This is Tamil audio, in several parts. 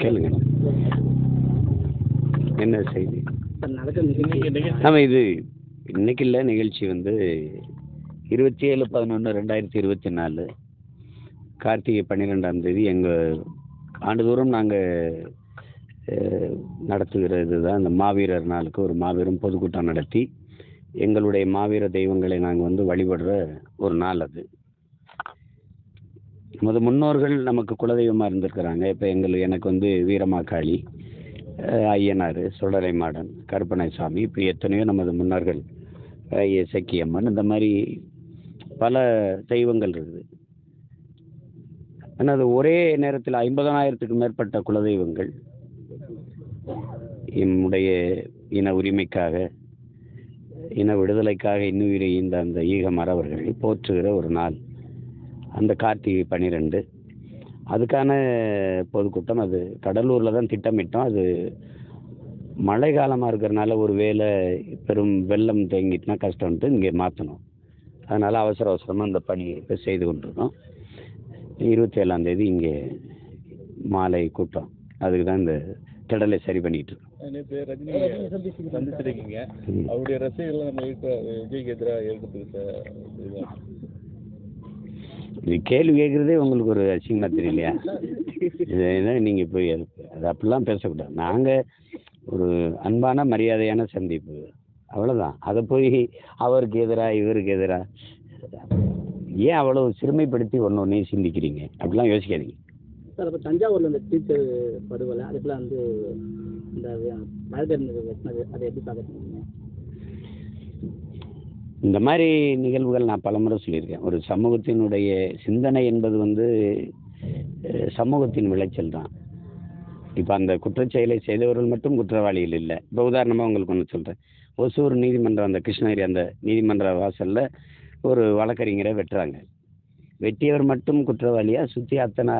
கேளுங்க. என்ன செய்தி? நம்ம இது இன்னைக்கு இல்லை நிகழ்ச்சி வந்து இருபத்தி ஏழு பதினொன்று ரெண்டாயிரத்தி இருபத்தி நாலு கார்த்திகை பன்னிரெண்டாம் தேதி எங்கள் ஆண்டுதோறும் நாங்கள் நடத்துகிற இதுதான் இந்த மாவீரர் நாளுக்கு ஒரு மாபெரும் பொதுக்கூட்டம் நடத்தி எங்களுடைய மாவீர தெய்வங்களை நாங்கள் வந்து வழிபடுற ஒரு நாள் அது. நமது முன்னோர்கள் நமக்கு குலதெய்வமாக இருந்திருக்கிறாங்க. இப்போ எங்கள் எனக்கு வந்து வீரமாக்காளி ஐயனார் சுடலை மாடன் கருப்பனை சாமி இப்போ எத்தனையோ நமது முன்னோர்கள் செக்கியம்மன் இந்த மாதிரி பல தெய்வங்கள் இருக்குது. ஆனால் அது ஒரே நேரத்தில் ஐம்பதனாயிரத்துக்கு மேற்பட்ட குலதெய்வங்கள் நம்முடைய இன உரிமைக்காக இன விடுதலைக்காக இன்னுயிரை ஈந்த அந்த ஈக மறவர்களை போற்றுகிற ஒரு நாள். அந்த கார்த்திகை பன்னிரெண்டு அதுக்கான பொதுக்கூட்டம் அது. கடலூரில் தான் திட்டமிட்டோம். அது மழை காலமாக இருக்கிறனால ஒரு வேளை பெரும் வெள்ளம் தேங்கிட்டுனா கஷ்டம்ட்டு இங்கே மாற்றணும் அதனால் அவசர அவசரமாக இந்த பணியை இப்போ செய்து கொண்டிருக்கோம். இருபத்தி ஏழாம் தேதி இங்கே மாலை கூட்டம். அதுக்கு தான் இந்த திடலை சரி பண்ணிட்டு இருக்கோம். நேற்று ரஜினி. சந்திச்சிருக்கீங்க. அவருடைய ரசிகர்கள் நம்ம விஜய்க்கு எதிராக. இது கேள்வி கேட்குறதே உங்களுக்கு ஒரு அசிங்கமாக தெரியலையா? இது என்ன நீங்கள் போய் அது அப்படிலாம் பேசக்கூடாது. நாங்கள் ஒரு அன்பான மரியாதையான சந்திப்பு. அவ்வளோதான் அதை போய் அவருக்கு எதிராக இவருக்கு எதிராக ஏன் அவ்வளவு சிறுமைப்படுத்தி ஒன்று ஒன்றையும் சிந்திக்கிறீங்க? அப்படிலாம் யோசிக்காதீங்க. சார் அப்போ தஞ்சாவூரில் இந்த டீச்சர் படுகொலை அதுக்கெல்லாம் வந்து இந்த வழக்கறிஞர் வெட்டினது அதை எப்படி பார்க்குறீங்க? இந்த மாதிரி நிகழ்வுகள் நான் பலமுறை சொல்லியிருக்கேன். ஒரு சமூகத்தினுடைய சிந்தனை என்பது வந்து சமூகத்தின் விளைச்சல் தான். இப்போ அந்த குற்றச்செயலை செய்தவர்கள் மட்டும் குற்றவாளிகள் இல்லை. இப்போ உதாரணமாக உங்களுக்கு ஒன்று சொல்கிறேன் ஒசூர் நீதிமன்றம் அந்த கிருஷ்ணகிரி அந்த நீதிமன்ற வாசலில் ஒரு வழக்கறிஞரை வெட்டுறாங்க. வெட்டியவர் மட்டும் குற்றவாளியா? சுற்றி அத்தனை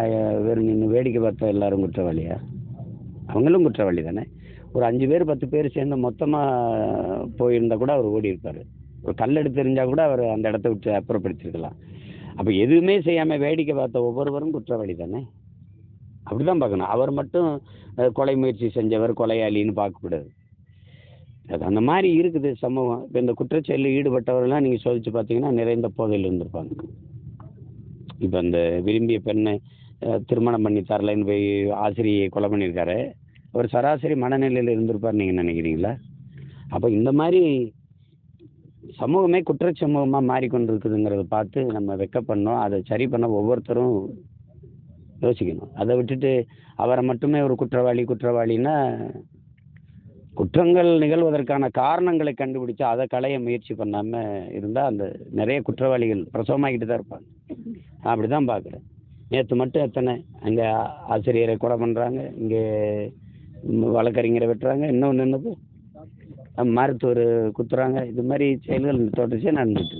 பேர் நின்று வேடிக்கை பார்த்த எல்லாரும் குற்றவாளியா? அவங்களும் குற்றவாளி தானே? ஒரு அஞ்சு பேர் பத்து பேர் சேர்ந்து மொத்தமாக போயிருந்தா கூட அவர் ஓடி இருப்பார். ஒரு கல் எடுத்து எறிஞ்சா கூட அவர் அந்த இடத்த விட்டு அப்புறப்படுத்திருக்கலாம். அப்போ எதுவுமே செய்யாமல் வேடிக்கை பார்த்த ஒவ்வொருவரும் குற்றவாளி தானே? அப்படி தான் பார்க்கணும். அவர் மட்டும் கொலை முயற்சி செஞ்சவர் கொலையாளின்னு பார்க்கக்கூடாது. அது அந்த மாதிரி இருக்குது சமூகம். இப்போ இந்த குற்றச்செயலில் ஈடுபட்டவர்கள்லாம் நீங்கள் சோதிச்சு பார்த்தீங்கன்னா நிறைந்த போதையில் இருந்திருப்பாங்க. இப்போ அந்த விரும்பிய பெண்ணை திருமணம் பண்ணி தரலைன்னு போய் ஆசிரியை கொலை பண்ணியிருக்காரு. அவர் சராசரி மனநிலையில் இருந்திருப்பார் நீங்கள் நினைக்கிறீங்களா? அப்போ இந்த மாதிரி சமூகமே குற்ற சமூகமாக மாறிக்கொண்டிருக்குதுங்கிறத பார்த்து நம்ம வெக்கப்படணும். அதை சரி பண்ண ஒவ்வொருத்தரும் யோசிக்கணும். அதை விட்டுட்டு அவரை மட்டுமே ஒரு குற்றவாளி குற்றவாளின்னா குற்றங்கள் நிகழ்வதற்கான காரணங்களை கண்டுபிடிச்சு அதை களைய முயற்சி பண்ணாமல் இருந்தால் அந்த நிறைய குற்றவாளிகள் பிரசவமாகிட்டு தான் இருப்பாங்க. அப்படி தான் பார்க்குறேன். நேற்று மட்டும் எத்தனை அங்கே ஆசிரியரை கொலை பண்ணுறாங்க இங்கே வழக்கறிஞரை வெட்டுறாங்க இன்னொன்று என்னது? மருத்துவர் குத்துறாங்க இது மாதிரி செயல்கள் தொடர்ச்சியாக நடந்துட்டு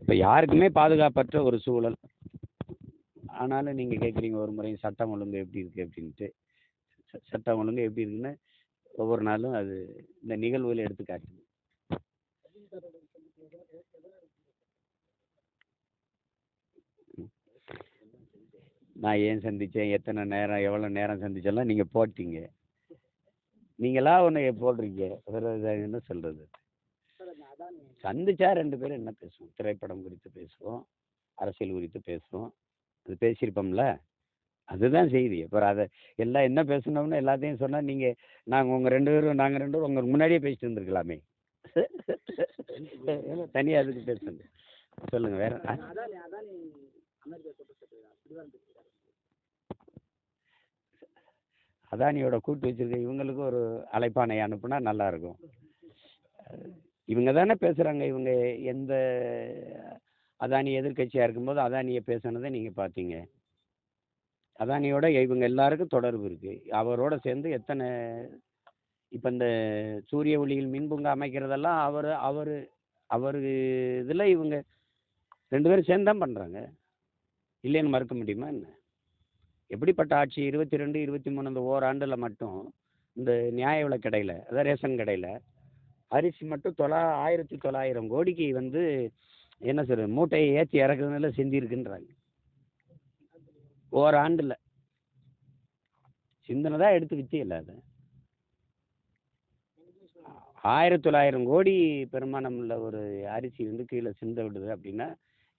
இப்போ யாருக்குமே பாதுகாப்பற்ற ஒரு சூழல். ஆனாலும் நீங்கள் கேட்குறீங்க ஒரு முறை சட்டம் ஒழுங்கு எப்படி இருக்குது அப்படின்ட்டு. ச- சட்டம் ஒழுங்கு எப்படி இருக்குன்னு ஒவ்வொரு நாளும் அது இந்த நிகழ்வுகளை எடுத்து காட்டுது நான் ஏன் சந்தித்தேன் எத்தனை நேரம் எவ்வளோ நேரம் சந்திச்செல்லாம் நீங்கள் போட்டீங்க நீங்களா ஒன்று போடுறீங்க வேறு என்ன சொல்கிறது சந்திச்சா ரெண்டு பேரும் என்ன பேசுவோம் திரைப்படம் குறித்து பேசுவோம் அரசியல் குறித்து பேசுவோம் அது பேசியிருப்போம்ல அதுதான் செய்தி அப்புறம் அதை எல்லாம் என்ன பேசணும்னு எல்லாத்தையும் சொன்னால் நீங்கள் நாங்கள் உங்கள் ரெண்டு பேரும் நாங்கள் ரெண்டு பேரும் உங்களுக்கு முன்னாடியே பேசிட்டு இருந்திருக்கலாமே தனியாக அதுக்கு பேசுங்க சொல்லுங்கள் வேற ஆ? அதானி அதானி அமெரிக்கா குற்றச்சாட்டு அப்படிதான் இருந்துச்சு அதானியோட கூட்டு வச்சிருக்க இவங்களுக்கு ஒரு அழைப்பானை அனுப்புனா நல்லா இருக்கும் இவங்க தானே பேசுகிறாங்க இவங்க எந்த அதானி எதிர்க்கட்சியாக இருக்கும்போது அதானியை பேசுனதை நீங்கள் பார்த்தீங்க. அதானியோட இவங்க எல்லாருக்கும் தொடர்பு இருக்குது அவரோட சேர்ந்து எத்தனை இப்போ இந்த சூரிய ஒளியில் மின்புங்க அமைக்கிறதெல்லாம் அவர் அவர் அவர் இதில் இவங்க ரெண்டு பேரும் சேர்ந்து தான் பண்ணுறாங்க இல்லைன்னு மறுக்க முடியுமா என்ன? எப்படிப்பட்ட ஆட்சி இருபத்தி ரெண்டு இருபத்தி மூணு அந்த ஓராண்டில் மட்டும் இந்த நியாய விலை கடையில் அதாவது ரேஷன் கடையில் அரிசி மட்டும் தொள்ளா ஆயிரத்தி தொள்ளாயிரம் கோடிக்கு வந்து என்ன சொல்றது மூட்டையை ஏற்றி இறக்குறதுனால செஞ்சிருக்குன்றாங்க ஓராண்டில். சிந்தனை தான் எடுத்து இல்லை அது. ஆயிரத்தி தொள்ளாயிரம் கோடி பெருமானம் உள்ள ஒரு அரிசி வந்து கீழே சிந்த விடுது அப்படின்னா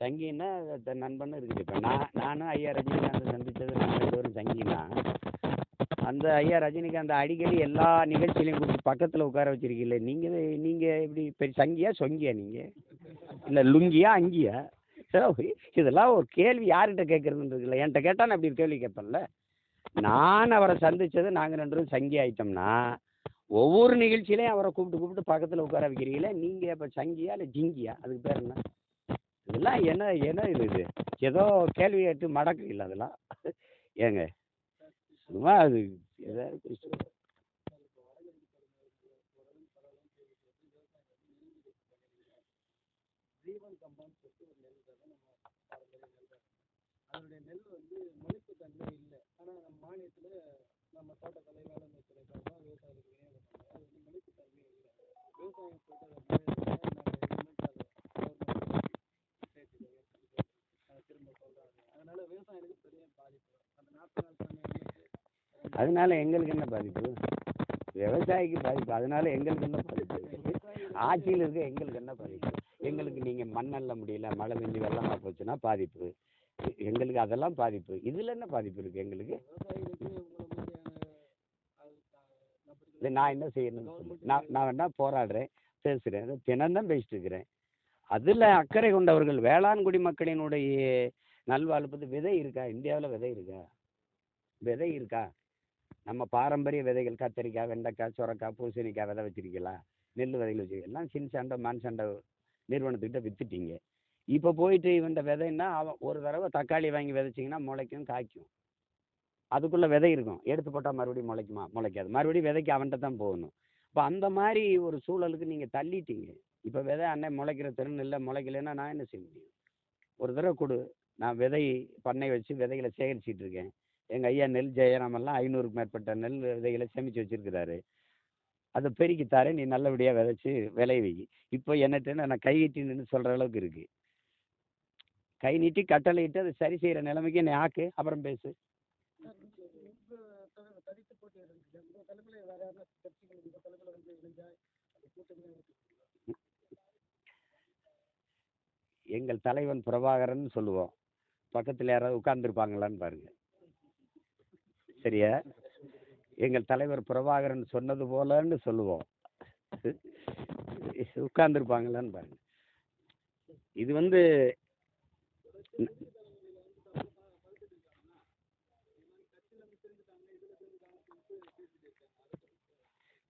சங்கின்னா த- நண்பன்னு இருக்குது. இப்போ நான் நானும் ஐயா ரஜினிகாந்த் சந்தித்தது நாங்கள் ரெண்டு பேரும் சங்கினா அந்த ஐயா ரஜினிகாந்த் அடிக்கடி எல்லா நிகழ்ச்சியிலையும் கூப்பிட்டு பக்கத்தில் உட்கார வச்சிருக்கீங்களே நீங்கள் நீங்கள் எப்படி பெரிய சங்கியா சொங்கியா நீங்கள் இல்லை லுங்கியா அங்கியா? சரி, இதெல்லாம் ஒரு கேள்வி யார்கிட்ட கேட்குறதுன்றது இல்லை என்கிட்ட கேட்டால் நான் இப்படி கேள்வி கேட்பேன்ல. நான் அவரை சந்தித்தது நாங்கள் ரெண்டு பேரும் சங்கி ஆயிட்டோம்னா ஒவ்வொரு நிகழ்ச்சியிலையும் அவரை கூப்பிட்டு கூப்பிட்டு பக்கத்தில் உட்கார வைக்கிறீங்களே நீங்கள் இப்போ சங்கியா இல்லை ஜிங்கியா? அதுக்கு பேர் என்ன? இதெல்லாம் என்ன என்ன இது இது? ஏதோ கேள்வி கேட்டு மடக்கு இல்லை அதெல்லாம். ஏங்க? சும்மா அது ஏதாவது அதனுடைய நெல் வந்து மொழிப்பு தன்மை இல்லை. ஆனால் நம்ம மானியத்தில் நம்ம தோட்டக்கலை வேளாண்மை துறை சார்பாக விவசாயிகளுக்கு விநியோகம் பண்ணுறோம் அது வந்து மொழிப்பு தன்மை இல்லை விவசாயம் சொல்கிறத திரும்ப சொல்கிறாங்க அதனால விவசாயிகளுக்கு பெரிய பாதிப்பு. அந்த நாற்பது நாள் பண்ணை அதனால எங்களுக்கு என்ன பாதிப்பு? விவசாயிக்கு பாதிப்பு. அதனால எங்களுக்கு என்ன பாதிப்பு? ஆட்சியில் இருக்க எங்களுக்கு என்ன பாதிப்பு? எங்களுக்கு நீங்கள் மண்ணல்ல முடியல மழை பெஞ்சு வெள்ளமாக போச்சுன்னா பாதிப்பு. எங்களுக்கு அதெல்லாம் பாதிப்பு. இதில் என்ன பாதிப்பு இருக்குது எங்களுக்கு விவசாயிகளுக்கு உங்களை மாதிரியான இல்லை நான் என்ன செய்யணும்னு சொல்லு. நான் நான் வேணா போராடுறேன். பேசுகிறேன் தினம்தான் பேசிட்டு இருக்கிறேன். அதில் அக்கறை கொண்டவர்கள் வேளாண் குடிமக்களினுடைய நல்வாழ்வுக்கு விதை இருக்கா? இந்தியாவில் விதை இருக்கா? விதை இருக்கா? நம்ம பாரம்பரிய விதைகள் கத்திரிக்காய் வெண்டைக்காய் சுரக்காய் பூசணிக்காய் விதை வச்சிருக்கீங்களா? நெல் விதைகள் வச்சிருக்கீங்க. எல்லாம் சின் சண்டை மான் சண்டை நிறுவனத்துக்கிட்ட வித்துட்டீங்க. இப்போ போயிட்டு இவன்ட விதைன்னா அவன் ஒரு தடவை தக்காளி வாங்கி விதைச்சிங்கன்னா முளைக்கும் காய்க்கும். அதுக்குள்ளே விதை இருக்கும். எடுத்து போட்டால் மறுபடியும் முளைக்குமா? முளைக்காது. மறுபடியும் விதைக்கு அவன்கிட்ட தான் போகணும். இப்போ அந்த மாதிரி ஒரு சூழலுக்கு நீங்கள் தள்ளிட்டீங்க. இப்போ விதை அண்ணன் முளைக்கிற திறன் இல்லை முளைக்கலைன்னா நான் என்ன செய்ய முடியும்? ஒரு தடவை கொடு. நான் விதை பண்ணை வச்சு விதைகளை சேகரிச்சிட்டு இருக்கேன். எங்கள் ஐயா நெல் ஜெயராமெல்லாம் ஐநூறுக்கு மேற்பட்ட நெல் விதைகளை சேமித்து வச்சுருக்கிறாரு. அதை பெருக்கி நீ நல்லபடியாக விதைச்சி விளைய இப்போ என்னட்டு நான் கை நின்று சொல்கிற அளவுக்கு இருக்குது கை நீட்டி கட்டளை இட்டு அதை சரி செய்கிற நிலைமைக்கு என்னை ஆக்கு. அப்புறம் பேசு. தனித்து போட்டி இருந்துச்சு இந்த தலைமையில் வேற கட்சிகள் இந்த தலைமையில் வந்து இணைஞ்சா அந்த கூட்டணி எங்கள் தலைவன் பிரபாகரன் சொல்லுவோம். பக்கத்தில் யாராவது உட்கார்ந்துருப்பாங்களான்னு பாருங்க. சரியா? எங்கள் தலைவர் பிரபாகரன் சொன்னது போலன்னு சொல்லுவோம். உட்கார்ந்துருப்பாங்களான்னு பாருங்க. இது வந்து